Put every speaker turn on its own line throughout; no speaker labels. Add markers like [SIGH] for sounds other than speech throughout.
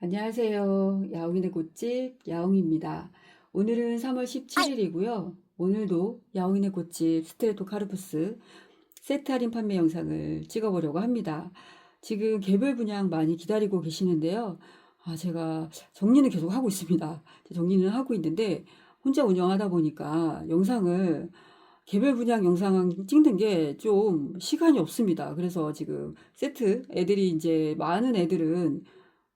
안녕하세요. 야옹이네 꽃집 야옹입니다. 오늘은 3월 17일이고요. 오늘도 야옹이네 꽃집 스트레토 카르푸스 세트 할인 판매 영상을 찍어보려고 합니다. 지금 개별 분양 많이 기다리고 계시는데요. 아, 제가 정리는 계속 하고 있습니다. 정리는 하고 있는데 혼자 운영하다 보니까 영상을 개별 분양 영상 찍는 게 좀 시간이 없습니다. 그래서 지금 세트 애들이 이제 많은 애들은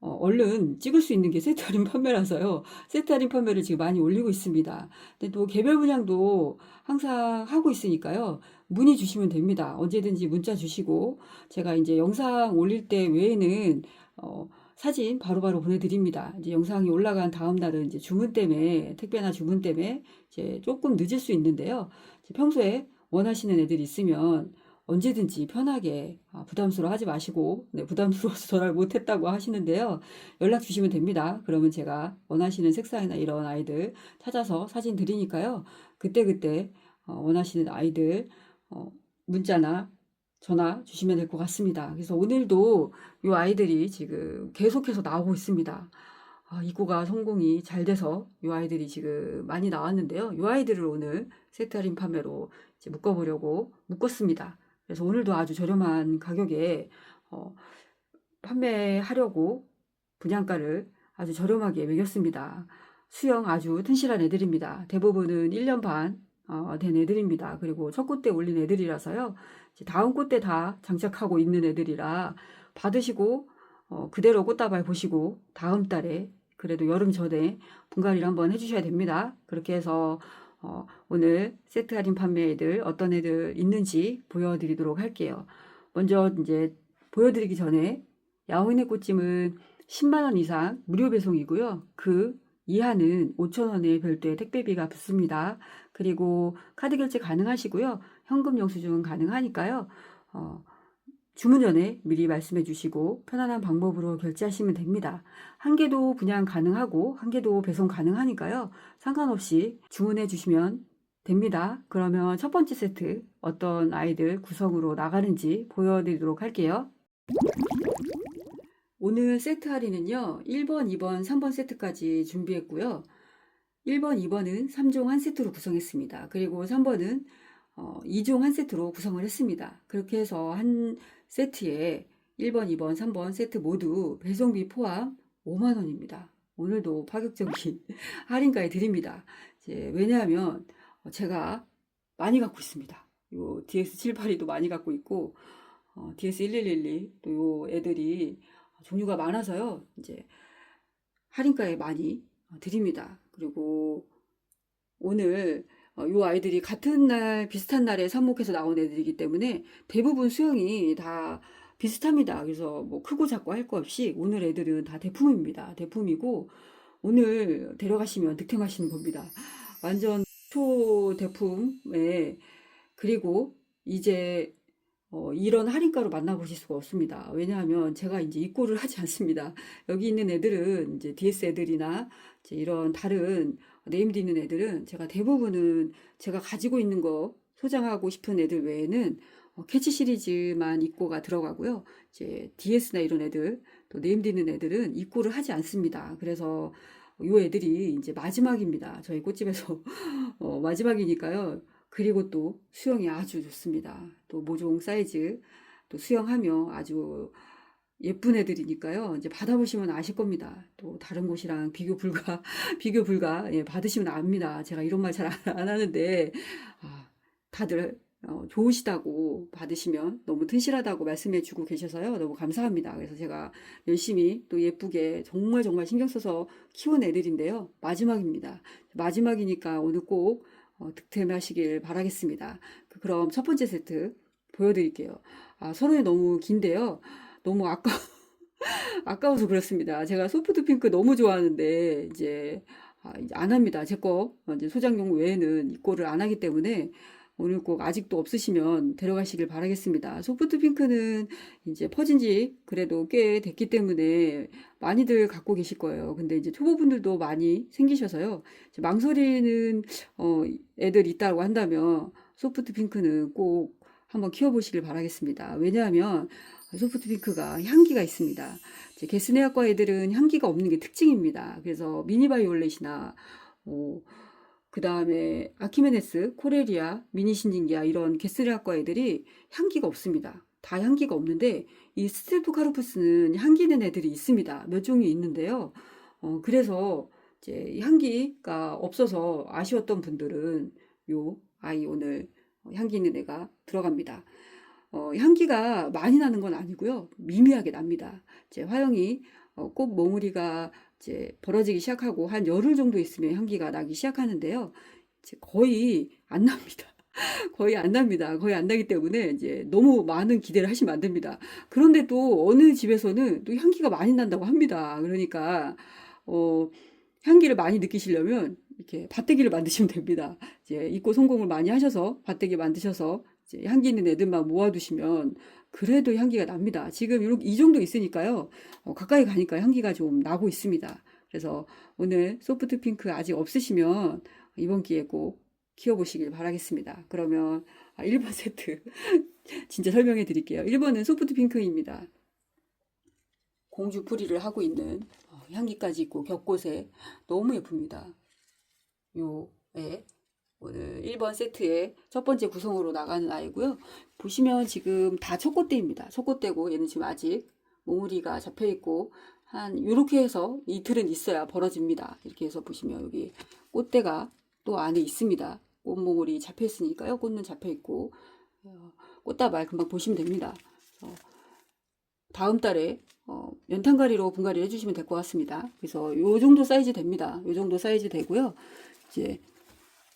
어, 얼른 찍을 수 있는 게 세트 할인 판매라서요. 세트 할인 판매를 지금 많이 올리고 있습니다. 근데 또 개별 분양도 항상 하고 있으니까요. 문의 주시면 됩니다. 언제든지 문자 주시고 제가 이제 영상 올릴 때 외에는 어, 사진 바로바로 보내드립니다. 이제 영상이 올라간 다음 날은 이제 주문 때문에 택배나 주문 때문에 이제 조금 늦을 수 있는데요. 평소에 원하시는 애들이 있으면 언제든지 편하게 아, 부담스러워하지 마시고 네, 부담스러워서 [LAUGHS] 전화를 못했다고 하시는데요. 연락 주시면 됩니다. 그러면 제가 원하시는 색상이나 이런 아이들 찾아서 사진 드리니까요. 그때그때 어, 원하시는 아이들 어, 문자나 전화 주시면 될 것 같습니다. 그래서 오늘도 이 아이들이 지금 계속해서 나오고 있습니다. 아, 입고가 성공이 잘 돼서 이 아이들이 지금 많이 나왔는데요. 이 아이들을 오늘 세트 할인 판매로 묶어보려고 묶었습니다. 그래서 오늘도 아주 저렴한 가격에 어, 판매하려고 분양가를 아주 저렴하게 매겼습니다. 수영 아주 튼실한 애들입니다. 대부분은 1년 반 어, 된 애들입니다. 그리고 첫 꽃대 올린 애들이라서요. 다음 꽃대 다 장착하고 있는 애들이라 받으시고 어, 그대로 꽃다발 보시고 다음 달에 그래도 여름 전에 분갈이를 한번 해주셔야 됩니다. 그렇게 해서 어, 오늘 세트 할인 판매 애들 어떤 애들 있는지 보여드리도록 할게요. 먼저 이제 보여드리기 전에 야옹이네 꽃찜은 10만원 이상 무료 배송이고요. 그 이하는 5천원의 별도의 택배비가 붙습니다. 그리고 카드 결제 가능하시고요. 현금 영수증은 가능하니까요. 어, 주문 전에 미리 말씀해 주시고 편안한 방법으로 결제하시면 됩니다. 한 개도 분양 가능하고 한 개도 배송 가능하니까요. 상관없이 주문해 주시면 됩니다. 그러면 첫 번째 세트 어떤 아이들 구성으로 나가는지 보여드리도록 할게요. 오늘 세트 할인은요. 1번, 2번, 3번 세트까지 준비했고요. 1번, 2번은 3종 한 세트로 구성했습니다. 그리고 3번은 어, 2종 한 세트로 구성을 했습니다. 그렇게 해서 한 세트에 1번, 2번, 3번 세트 모두 배송비 포함 5만 원입니다. 오늘도 파격적인 [LAUGHS] 할인가에 드립니다. 이제 왜냐하면 어, 제가 많이 갖고 있습니다. 요 DS782도 많이 갖고 있고 어, DS1112 또 요 애들이 종류가 많아서요. 이제 할인가에 많이 어, 드립니다. 그리고 오늘 어, 요 아이들이 같은 날 비슷한 날에 삽목해서 나온 애들이기 때문에 대부분 수영이 다 비슷합니다. 그래서 뭐 크고 작고 할 거 없이 오늘 애들은 다 대품입니다. 대품이고 오늘 데려가시면 득템하시는 겁니다. 완전 초 대품에 그리고 이제 어, 이런 할인가로 만나보실 수가 없습니다. 왜냐하면 제가 이제 입고를 하지 않습니다. 여기 있는 애들은 이제 DS 애들이나 이런 다른 네임드 있는 애들은 제가 대부분은 제가 가지고 있는 거 소장하고 싶은 애들 외에는 어, 캐치 시리즈만 입고가 들어가고요. 이제 DS나 이런 애들 또 네임드 있는 애들은 입고를 하지 않습니다. 그래서 요 애들이 이제 마지막입니다. 저희 꽃집에서 [LAUGHS] 어, 마지막이니까요. 그리고 또 수영이 아주 좋습니다. 또 모종 사이즈 또 수영하며 아주 예쁜 애들이니까요. 이제 받아보시면 아실 겁니다. 또 다른 곳이랑 비교 불가, [LAUGHS] 비교 불가, 예, 받으시면 압니다. 제가 이런 말 잘 안 하는데, 아, 다들 어, 좋으시다고 받으시면 너무 튼실하다고 말씀해 주고 계셔서요. 너무 감사합니다. 그래서 제가 열심히 또 예쁘게 정말 정말 신경 써서 키운 애들인데요. 마지막입니다. 마지막이니까 오늘 꼭 어, 득템하시길 바라겠습니다. 그럼 첫 번째 세트 보여드릴게요. 아, 서론이 너무 긴데요. 너무 아까 [LAUGHS] 아까워서 그렇습니다. 제가 소프트 핑크 너무 좋아하는데 이제, 아, 안 합니다. 제 거 이제 소장용 외에는 입고를 안 하기 때문에 오늘 꼭 아직도 없으시면 데려가시길 바라겠습니다. 소프트 핑크는 이제 퍼진 지 그래도 꽤 됐기 때문에 많이들 갖고 계실 거예요. 근데 이제 초보분들도 많이 생기셔서요. 망설이는 어, 애들 있다고 한다면 소프트 핑크는 꼭 한번 키워보시길 바라겠습니다. 왜냐하면 소프트 핑크가 향기가 있습니다. 이제 게스네아과 애들은 향기가 없는 게 특징입니다. 그래서 미니 바이올렛이나 뭐 그 다음에 아키메네스, 코레리아, 미니 신진기아 이런 게스네아과 애들이 향기가 없습니다. 다 향기가 없는데 이 스트레토카르푸스는 향기 는 애들이 있습니다. 몇 종이 있는데요. 어, 그래서 이제 향기가 없어서 아쉬웠던 분들은 요 아이 오늘 향기 있는 애가 들어갑니다. 어, 향기가 많이 나는 건 아니고요. 미미하게 납니다. 이제 화영이 어, 꽃 몽우리가 이제 벌어지기 시작하고 한 열흘 정도 있으면 향기가 나기 시작하는데요. 이제 거의 안 납니다. [LAUGHS] 거의 안 납니다. 거의 안 나기 때문에 이제 너무 많은 기대를 하시면 안 됩니다. 그런데 또 어느 집에서는 또 향기가 많이 난다고 합니다. 그러니까 어, 향기를 많이 느끼시려면 이렇게 밭대기를 만드시면 됩니다. 이제 입고 성공을 많이 하셔서 밭대기 만드셔서 향기 있는 애들만 모아두시면 그래도 향기가 납니다. 지금 이렇게 이 정도 있으니까요. 어, 가까이 가니까 향기가 좀 나고 있습니다. 그래서 오늘 소프트 핑크 아직 없으시면 이번 기회에 꼭 키워보시길 바라겠습니다. 그러면 아, 1번 세트 [LAUGHS] 진짜 설명해 드릴게요. 1번은 소프트 핑크입니다. 공주 뿌리를 하고 있는 어, 향기까지 있고 겹꽃에 너무 예쁩니다. 요에 오늘 1번 세트의 첫 번째 구성으로 나가는 아이고요. 보시면 지금 다 첫꽃대입니다. 첫꽃대고 얘는 지금 아직 몽우리가 잡혀 있고 한 요렇게 해서 이틀은 있어야 벌어집니다. 이렇게 해서 보시면 여기 꽃대가 또 안에 있습니다. 꽃몽우리 잡혀 있으니까요. 꽃은 잡혀 있고 어, 꽃다발 금방 보시면 됩니다. 어, 다음 달에 어, 연탄가리로 분갈이 해주시면 될 것 같습니다. 그래서 요 정도 사이즈 됩니다. 요 정도 사이즈 되고요. 이제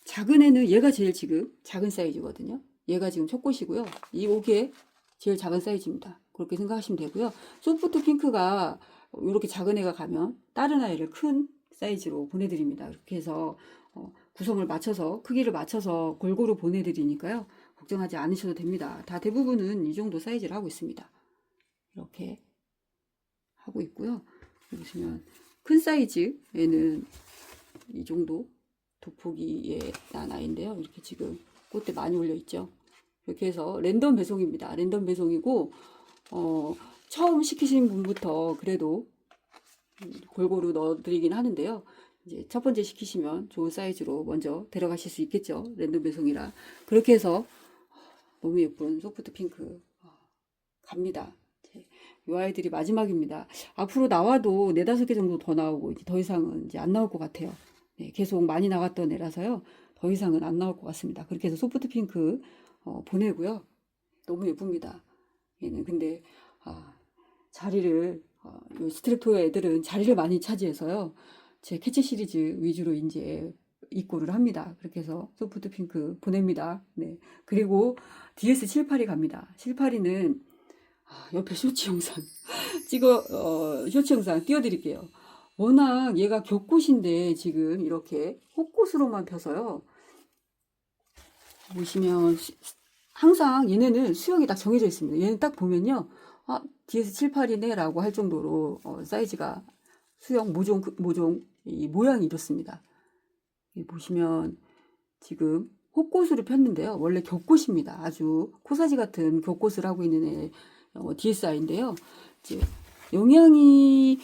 작은 애는 얘가 제일 지금 작은 사이즈거든요. 얘가 지금 첫 꽃이고요. 이 옥에 제일 작은 사이즈입니다. 그렇게 생각하시면 되고요. 소프트 핑크가 이렇게 작은 애가 가면 다른 아이를 큰 사이즈로 보내드립니다. 이렇게 해서 어, 구성을 맞춰서 크기를 맞춰서 골고루 보내드리니까요. 걱정하지 않으셔도 됩니다. 다 대부분은 이 정도 사이즈를 하고 있습니다. 이렇게 하고 있고요. 보시면 큰 사이즈에는 이 정도 도포기에 난 아이인데요. 이렇게 지금 꽃대 많이 올려 있죠. 이렇게 해서 랜덤 배송입니다. 랜덤 배송이고 어, 처음 시키신 분부터 그래도 골고루 넣어드리긴 하는데요. 이제 첫 번째 시키시면 좋은 사이즈로 먼저 데려가실 수 있겠죠. 랜덤 배송이라 그렇게 해서 너무 예쁜 소프트 핑크 어, 갑니다. 이 아이들이 마지막입니다. 앞으로 나와도 네다섯 개 정도 더 나오고 이제 더 이상은 이제 안 나올 것 같아요. 네, 계속 많이 나갔던 애라서요. 더 이상은 안 나올 것 같습니다. 그렇게 해서 소프트 핑크 어, 보내고요. 너무 예쁩니다. 얘는 근데 아, 자리를 어, 요 스트랩토 애들은 자리를 많이 차지해서요. 제 캐치 시리즈 위주로 이제 입고를 합니다. 그렇게 해서 소프트 핑크 보냅니다. 네. 그리고 DS78이 갑니다. 78이는 아, 옆에 쇼츠 영상 [LAUGHS] 찍어 어, 쇼츠 영상 띄워드릴게요. 워낙 얘가 겹꽃인데 지금 이렇게 꽃꽃으로만 펴서요. 보시면 시- 항상 얘네는 수영이 딱 정해져 있습니다. 얘는 딱 보면요. 아, DS78이네 라고 할 정도로 어, 사이즈가 수영 모종 그- 모종 이 모양이. 여기 보시면 지금 꽃꽃으로 폈는데요. 원래 겹꽃입니다. 아주 코사지 같은 겹꽃을 하고 있는 애 어, DSI인데요. 이제 영양이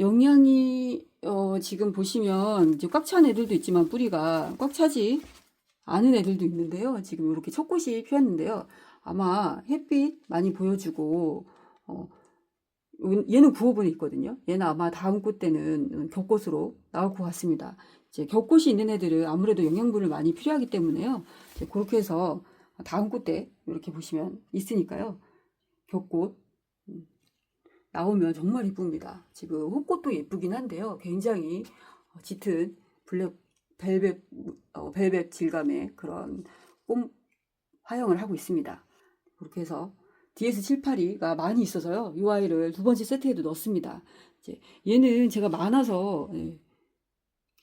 영양이 어, 지금 보시면 이제 꽉 찬 애들도 있지만 뿌리가 꽉 차지 않은 애들도 있는데요. 지금 이렇게 첫 꽃이 피었는데요. 아마 햇빛 많이 보여주고 어, 얘는 9호분에 있거든요. 얘는 아마 다음 꽃 때는 겹꽃으로 나올 것 같습니다. 이제 겹꽃이 있는 애들은 아무래도 영양분을 많이 필요하기 때문에요. 그렇게 해서 다음 꽃 때 이렇게 보시면 있으니까요. 겹꽃 음, 나오면 정말 이쁩니다. 지금 호꽃도 예쁘긴 한데요. 굉장히 어, 짙은 블랙 벨벳 어, 벨벳 질감의 그런 꽃 화형을 하고 있습니다. 그렇게 해서 DS782가 많이 있어서요. 이 아이를 두 번째 세트에도 넣습니다. 이제 얘는 제가 많아서 예,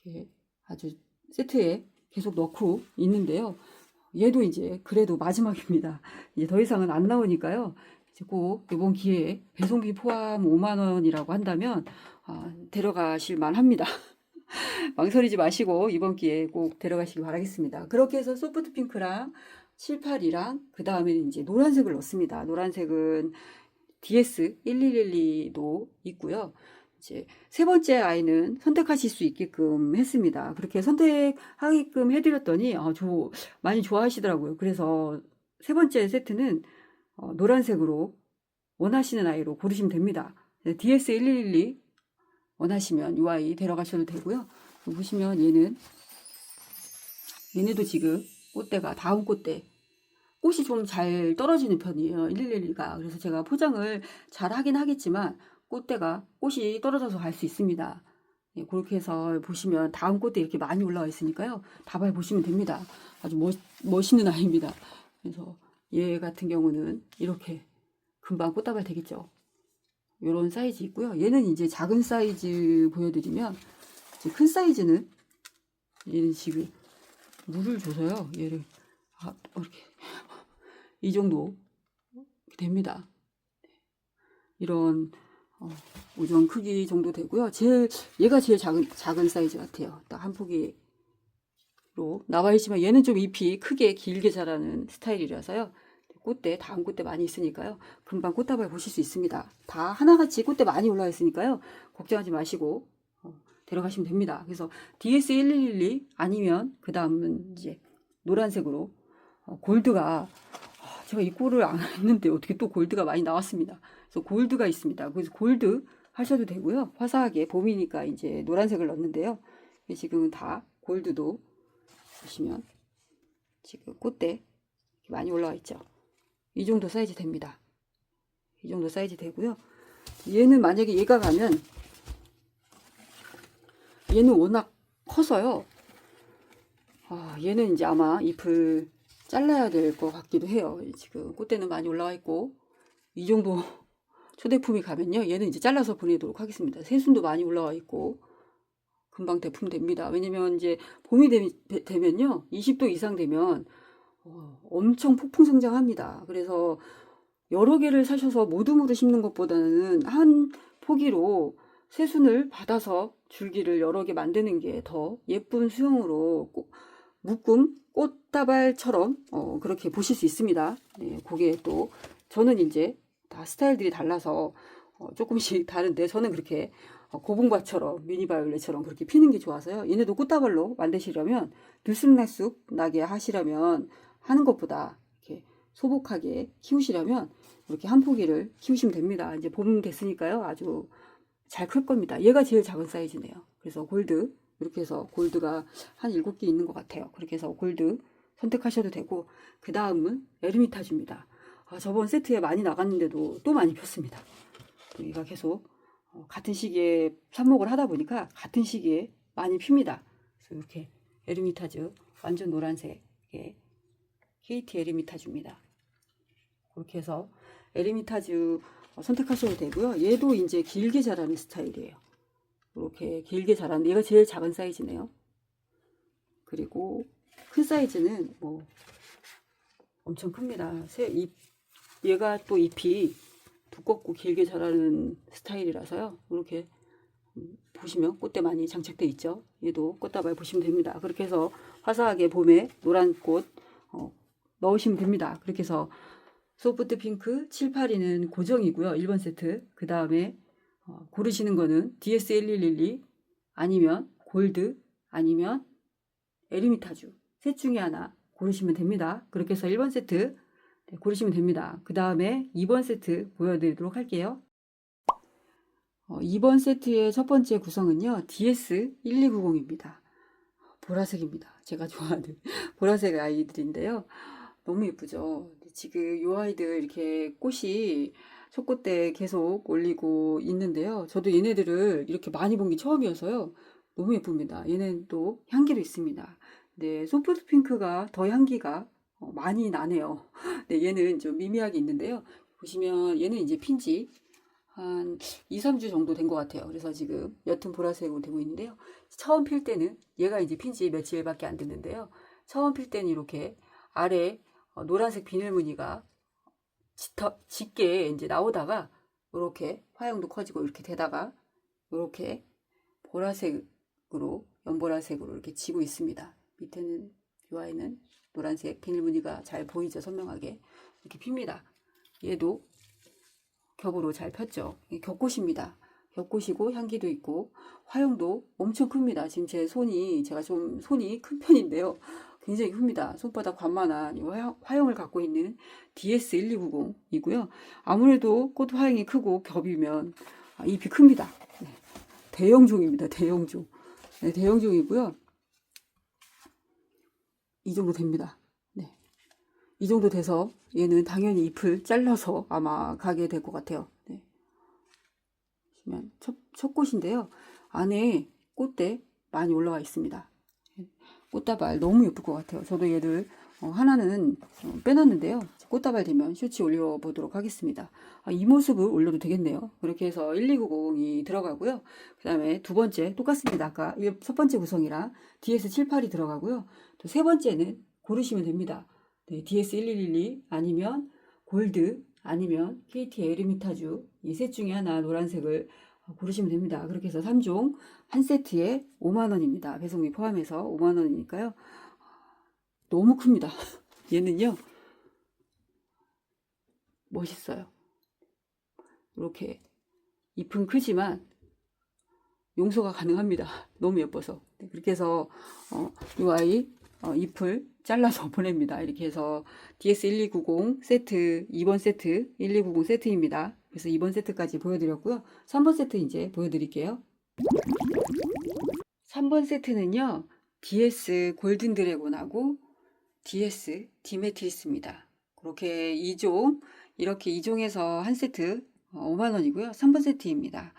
이렇게 아주 세트에 계속 넣고 있는데요. 얘도 이제 그래도 마지막입니다. 이제 더 이상은 안 나오니까요. 꼭 이번 기회에 배송비 포함 5만 원이라고 한다면 아, 데려가실 만합니다. [LAUGHS] 망설이지 마시고 이번 기회에 꼭 데려가시기 바라겠습니다. 그렇게 해서 소프트 핑크랑 78이랑 그 다음에 이제 노란색을 넣습니다. 노란색은 DS1112도 있고요. 이제 세 번째 아이는 선택하실 수 있게끔 했습니다. 그렇게 선택하게끔 해드렸더니 아, 조, 많이 좋아하시더라고요. 그래서 세 번째 세트는 어, 노란색으로 원하시는 아이로 고르시면 됩니다. 네, DS1112 원하시면 이 아이 데려가셔도 되고요. 보시면 얘는 얘네도 지금 꽃대가 다음 꽃대 꽃이 좀 잘 떨어지는 편이에요. 111가. 그래서 제가 포장을 잘 하긴 하겠지만 꽃대가 꽃이 떨어져서 갈 수 있습니다. 예, 그렇게 해서 보시면 다음 꽃대 이렇게 많이 올라와 있으니까요. 다발 보시면 됩니다. 아주 멋, 멋있는 아이입니다. 그래서 얘 같은 경우는 이렇게 금방 꽃다발 되겠죠. 요런 사이즈 있고요. 얘는 이제 작은 사이즈 보여드리면 큰 사이즈는 얘는 지금 물을 줘서요. 얘를 아, 이렇게 [LAUGHS] 이 정도 됩니다. 이런 어, 오전 크기 정도 되고요. 제일 얘가 제일 작은 작은 사이즈 같아요. 딱 한 포기 로 나와 있지만 얘는 좀 잎이 크게 길게 자라는 스타일이라서요. 꽃대 다음 꽃대 많이 있으니까요. 금방 꽃다발 보실 수 있습니다. 다 하나같이 꽃대 많이 올라 있으니까요. 걱정하지 마시고 어, 데려가시면 됩니다. 그래서 DS1112 아니면 그 다음은 이제 노란색으로 어, 골드가 아, 제가 이 꼴을 안 했는데 어떻게 또 골드가 많이 나왔습니다. 그래서 골드가 있습니다. 그래서 골드 하셔도 되고요. 화사하게 봄이니까 이제 노란색을 넣는데요. 지금은 다 골드도 보시면 지금 꽃대 많이 올라와 있죠. 이 정도 사이즈 됩니다. 이 정도 사이즈 되고요. 얘는 만약에 얘가 가면 얘는 워낙 커서요. 아, 얘는 이제 아마 잎을 잘라야 될 것 같기도 해요. 지금 꽃대는 많이 올라와 있고 이 정도 [LAUGHS] 초대품이 가면요. 얘는 이제 잘라서 보내도록 하겠습니다. 새순도 많이 올라와 있고 금방 대품 됩니다. 왜냐면 이제 봄이 되, 면요 20도 이상 되면 어, 엄청 폭풍 성장합니다. 그래서 여러 개를 사셔서 모둠으로 심는 것보다는 한 포기로 새순을 받아서 줄기를 여러 개 만드는 게 더 예쁜 수영으로 묶음 꽃다발처럼 어, 그렇게 보실 수 있습니다. 네, 그게 또 저는 이제 다 스타일들이 달라서 어, 조금씩 [LAUGHS] 다른데 저는 그렇게 어, 고분과처럼 미니바이올렛처럼 그렇게 피는 게 좋아서요. 얘네도 꽃다발로 만드시려면 들쑥날쑥 나게 하시려면 하는 것보다 이렇게 소복하게 키우시려면 이렇게 한 포기를 키우시면 됩니다. 이제 봄 됐으니까요. 아주 잘 클 겁니다. 얘가 제일 작은 사이즈네요. 그래서 골드 이렇게 해서 골드가 한 7개 있는 것 같아요. 그렇게 해서 골드 선택하셔도 되고 그 다음은 에르미타주입니다. 아, 저번 세트에 많이 나갔는데도 또 많이 폈습니다. 여기가 계속 어, 같은 시기에 삽목을 하다 보니까 같은 시기에 많이 핍니다. 그래서 이렇게 에르미타주 완전 노란색의 KT 에르미타주입니다. 그렇게 해서 에르미타주 선택하셔도 되고요. 얘도 이제 길게 자라는 스타일이에요. 이렇게 길게 자라는 얘가 제일 작은 사이즈네요. 그리고 큰 사이즈는 뭐 엄청 큽니다. 새 잎, 얘가 또 잎이 두껍고 길게 자라는 스타일이라서요. 이렇게 보시면 꽃대 많이 장착돼 있죠. 얘도 꽃다발 보시면 됩니다. 그렇게 해서 화사하게 봄에 노란 꽃 어, 넣으시면 됩니다. 그렇게 해서 소프트 핑크 7, 8위는 고정이고요. 1번 세트. 그 다음에 어, 고르시는 거는 DS1112 아니면 골드 아니면 에르미타주 셋 중에 하나 고르시면 됩니다. 그렇게 해서 1번 세트 네, 고르시면 됩니다. 그 다음에 2번 세트 보여드리도록 할게요. 어, 2번 세트의 첫 번째 구성은요. DS1290입니다. 보라색입니다. 제가 좋아하는 [LAUGHS] 보라색 아이들인데요. 너무 예쁘죠. 지금 이 아이들 이렇게 꽃이 첫꽃 때 계속 올리고 있는데요. 저도 얘네들을 이렇게 많이 본 게 처음이어서요. 너무 예쁩니다. 얘는 또 향기도 있습니다. 네, 소프트 핑크가 더 향기가 어, 많이 나네요. [LAUGHS] 네, 얘는 좀 미미하게 있는데요. 보시면 얘는 이제 핀지 한 2, 3주 정도 된 것 같아요. 그래서 지금 옅은 보라색으로 되고 있는데요. 처음 필 때는 얘가 이제 핀지 며칠밖에 안 됐는데요. 처음 필 때는 이렇게 아래 어, 노란색 비늘 무늬가 짙어, 짙게 이제 나오다가 이렇게 화형도 커지고 이렇게 되다가 이렇게 보라색으로 연보라색으로 이렇게 지고 있습니다. 밑에는 이 아이는 노란색 비늘 무늬가 잘 보이죠 선명하게 이렇게 핍니다. 얘도 겹으로 잘 폈죠. 겹꽃입니다. 겹꽃이고 향기도 있고 화형도 엄청 큽니다. 지금 제 손이 제가 좀 손이 큰 편인데요. 굉장히 큽니다. 손바닥 화형, 화형을 갖고 있는 DS1290이고요. 아무래도 꽃 화형이 크고 겹이면 아, 잎이 큽니다. 네. 대형종입니다. 대형종. 네, 대형종이고요. 이 정도 됩니다. 네. 이 정도 돼서 얘는 당연히 잎을 잘라서 아마 가게 될 것 같아요. 네. 보시면 첫, 첫 꽃인데요. 안에 꽃대 많이 올라와 있습니다. 꽃다발 너무 예쁠 것 같아요. 저도 얘를 어, 하나는 어, 빼놨는데요. 꽃다발 되면 쇼츠 올려보도록 하겠습니다. 아, 이 모습을 올려도 되겠네요. 그렇게 해서 1290이 들어가고요. 그 다음에 두 번째 똑같습니다. 아까 일- 첫 번째 구성이랑 DS78이 들어가고요. 또 세 번째는 고르시면 됩니다. 네, DS1112 아니면 골드 아니면 KT 에르미타주 이 셋 중에 하나 노란색을 고르시면 됩니다. 그렇게 해서 3종 한 세트에 5만원입니다. 배송비 포함해서 5만원이니까요. 너무 큽니다. [LAUGHS] 얘는요. 멋있어요. 이렇게 잎은 크지만 용서가 가능합니다. [LAUGHS] 너무 예뻐서. 네, 그렇게 해서 어, 이 아이 어, 잎을 잘라서 [LAUGHS] 보냅니다. 이렇게 해서 DS1290 세트 2번 세트 1290 세트입니다. 그래서 2번 세트까지 보여드렸고요. 3번 세트 이제 보여드릴게요. 3번 세트는요. DS 골든 드래곤하고 DS 디메트리스입니다. 그렇게 2종 이렇게 2종에서 한 세트 5만 원이고요. 3번 세트입니다.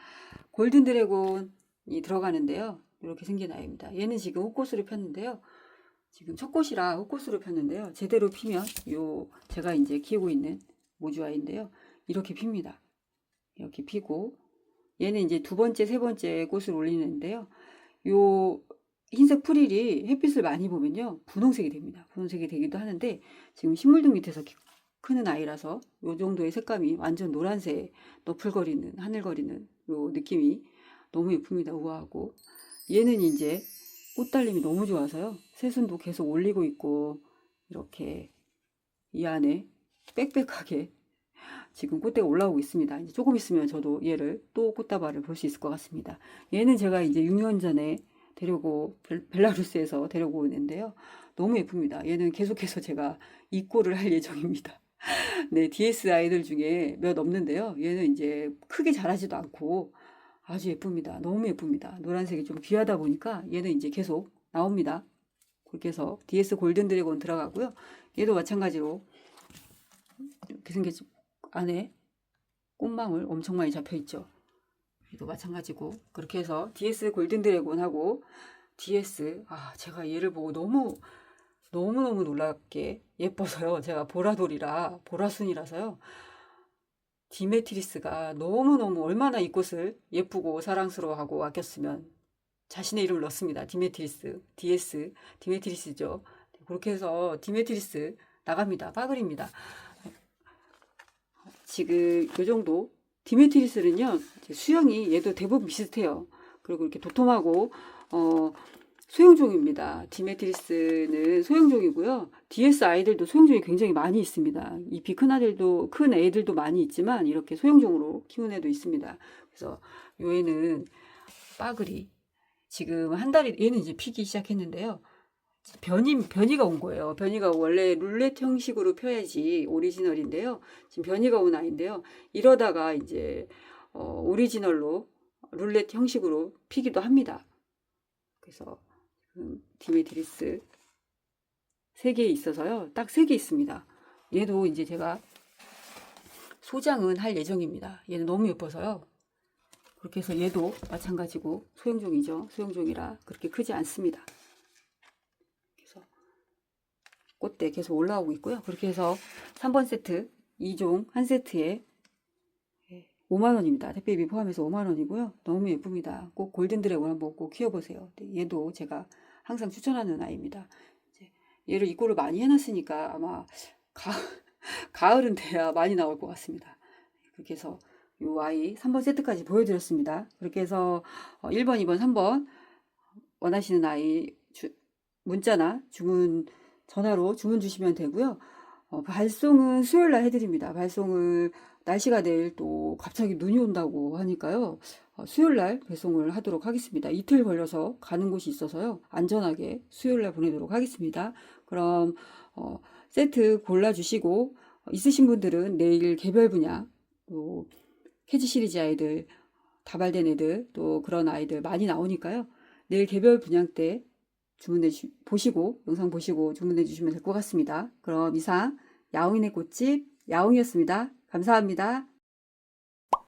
골든 드래곤이 들어가는데요. 이렇게 생긴 아이입니다. 얘는 지금 헛꽃으로 폈는데요. 지금 첫 꽃이라 헛꽃으로 폈는데요. 제대로 피면 요 제가 이제 키우고 있는 모주아이인데요. 이렇게 핍니다. 이렇게 피고 얘는 이제 두 번째, 세 번째 꽃을 올리는데요. 요 흰색 프릴이 햇빛을 많이 보면요. 분홍색이 됩니다. 분홍색이 되기도 하는데 지금 식물등 밑에서 키- 크는 아이라서 요 정도의 색감이 완전 노란색 너풀거리는 하늘거리는 요 느낌이 너무 예쁩니다. 우아하고 얘는 이제 꽃달림이 너무 좋아서요. 새순도 계속 올리고 있고 이렇게 이 안에 빽빽하게 지금 꽃대가 올라오고 있습니다. 이제 조금 있으면 저도 얘를 또 꽃다발을 볼 수 있을 것 같습니다. 얘는 제가 이제 6년 전에 데려고 벨- 벨라루스에서 데려고 오는데요. 너무 예쁩니다. 얘는 계속해서 제가 입고를 할 예정입니다. [LAUGHS] 네, DS 아이들 중에 몇 없는데요. 얘는 이제 크게 자라지도 않고 아주 예쁩니다. 너무 예쁩니다. 노란색이 좀 귀하다 보니까 얘는 이제 계속 나옵니다. 그렇게 해서 DS 골든 드래곤 들어가고요. 얘도 마찬가지로 이렇게 생겼지 안에 꽃망울 엄청 많이 잡혀 있죠. 얘도 마찬가지고 그렇게 해서 DS 골든 드래곤하고 DS 아 제가 얘를 보고 너무 너무 너무 놀랍게 예뻐서요. 제가 보라돌이라 보라순이라서요. 디메트리스가 너무 너무 얼마나 이 꽃을 예쁘고 사랑스러워하고 아꼈으면 자신의 이름을 넣습니다. 디메트리스, DS, 디메트리스죠. 그렇게 해서 디메트리스 나갑니다. 빠글입니다. 지금 이 정도 디메트리스는요 수영이 얘도 대부분 비슷해요. 그리고 이렇게 도톰하고 어, 소형종입니다. 디메트리스는 소형종이고요. DS 아이들도 소형종이 굉장히 많이 있습니다. 잎이 큰 아들도 큰 애들도 많이 있지만 이렇게 소형종으로 키우는 애도 있습니다. 그래서 요 애는 빠글이 지금 한 달이 얘는 이제 피기 시작했는데요. 변이 변이가 온 거예요. 변이가 원래 룰렛 형식으로 펴야지 오리지널인데요. 지금 변이가 온 아이인데요. 이러다가 이제 어, 오리지널로 룰렛 형식으로 피기도 합니다. 그래서 디메트리스 세 개 있어서요. 딱 세 개 있습니다. 얘도 이제 제가 소장은 할 예정입니다. 얘는 너무 예뻐서요. 그렇게 해서 얘도 마찬가지고 소형종이죠. 소형종이라 그렇게 크지 않습니다. 그래서 꽃대 계속 올라오고 있고요. 그렇게 해서 3번 세트 2종 한 세트에 5만 원입니다. 택배비 포함해서 5만 원이고요. 너무 예쁩니다. 꼭 골든 드래곤 한번 꼭 키워보세요. 네, 얘도 제가 항상 추천하는 아이입니다. 얘를 입고를 많이 해놨으니까 아마 가, [LAUGHS] 가을은 돼야 많이 나올 것 같습니다. 그렇게 해서 이 아이 3번 세트까지 보여드렸습니다. 그렇게 해서 어, 1번, 2번, 3번 원하시는 아이 주, 문자나 주문 전화로 주문 주시면 되고요. 어, 발송은 수요일 날 해드립니다. 발송을 날씨가 내일 또 갑자기 눈이 온다고 하니까요. 어, 수요일 날 배송을 하도록 하겠습니다. 이틀 걸려서 가는 곳이 있어서요. 안전하게 수요일 날 보내도록 하겠습니다. 그럼 어, 세트 골라주시고 어, 있으신 분들은 내일 개별 분야 또 캐지 시리즈 아이들 다발된 애들 또 그런 아이들 많이 나오니까요. 내일 개별 분양 때 주문해 주, 보시고 영상 보시고 주문해 주시면 될 것 같습니다. 그럼 이상 야옹이네 꽃집 야옹이었습니다. 감사합니다.